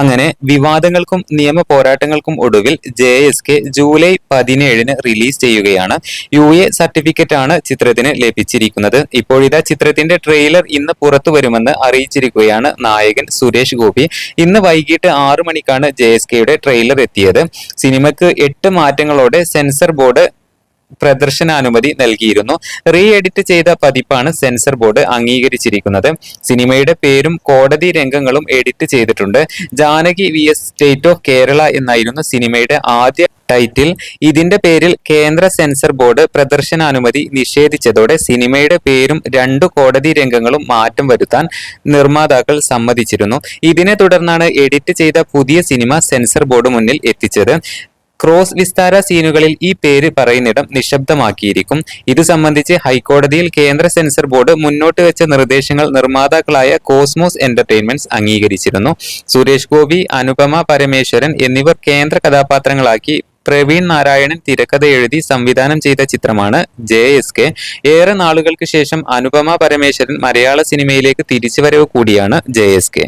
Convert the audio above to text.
അങ്ങനെ വിവാദങ്ങൾക്കും നിയമ പോരാട്ടങ്ങൾക്കും ഒടുവിൽ ജെ എസ് കെ ജൂലൈ പതിനേഴിന് റിലീസ് ചെയ്യുകയാണ്. യു എ സർട്ടിഫിക്കറ്റ് ആണ് ചിത്രത്തിന് ലഭിച്ചിരിക്കുന്നത്. ഇപ്പോഴിതാ ചിത്രത്തിന്റെ ട്രെയിലർ ഇന്ന് പുറത്തു വരുമെന്ന് അറിയിച്ചിരിക്കുകയാണ് നായകൻ സുരേഷ് ഗോപി. ഇന്ന് വൈകിട്ട് ആറു മണിക്കാണ് ജെ എസ് കെയുടെ ട്രെയിലർ എത്തിയത്. സിനിമയ്ക്ക് എട്ട് മാറ്റങ്ങളോടെ സെൻസർ ബോർഡ് പ്രദർശനാനുമതി നൽകിയിരുന്നു. റീ എഡിറ്റ് ചെയ്ത പതിപ്പാണ് സെൻസർ ബോർഡ് അംഗീകരിച്ചിരിക്കുന്നത്. സിനിമയുടെ പേരും കോടതി രംഗങ്ങളും എഡിറ്റ് ചെയ്തിട്ടുണ്ട്. Janaki V S state of Kerala എന്നായിരുന്നു സിനിമയുടെ ആദ്യ ടൈറ്റിൽ. ഇതിന്റെ പേരിൽ കേന്ദ്ര സെൻസർ ബോർഡ് പ്രദർശനാനുമതി നിഷേധിച്ചതോടെ സിനിമയുടെ പേരും രണ്ടു കോടതി രംഗങ്ങളും മാറ്റം വരുത്താൻ നിർമ്മാതാക്കൾ സമ്മതിച്ചിരുന്നു. ഇതിനെ തുടർന്നാണ് എഡിറ്റ് ചെയ്ത പുതിയ സിനിമ സെൻസർ ബോർഡ് മുന്നിൽ എത്തിച്ചത്. ക്രോസ് വിസ്താര സീനുകളിൽ ഈ പേര് പറയുന്നിടം നിശബ്ദമാക്കിയിരിക്കും. ഇത് സംബന്ധിച്ച് ഹൈക്കോടതിയിൽ കേന്ദ്ര സെൻസർ ബോർഡ് മുന്നോട്ട് വെച്ച നിർദ്ദേശങ്ങൾ നിർമ്മാതാക്കളായ കോസ്മോസ് എന്റർടൈൻമെന്റ്സ് അംഗീകരിച്ചിരുന്നു. സുരേഷ് ഗോപി അനുപമ പരമേശ്വരൻ എന്നിവർ കേന്ദ്ര കഥാപാത്രങ്ങളാക്കി പ്രവീൺ നാരായണൻ തിരക്കഥ എഴുതി സംവിധാനം ചെയ്ത ചിത്രമാണ് ജെ എസ് കെ. ഏറെ നാളുകൾക്ക് ശേഷം അനുപമ പരമേശ്വരൻ മലയാള സിനിമയിലേക്ക് തിരിച്ചുവരവ് കൂടിയാണ് ജെ എസ് കെ.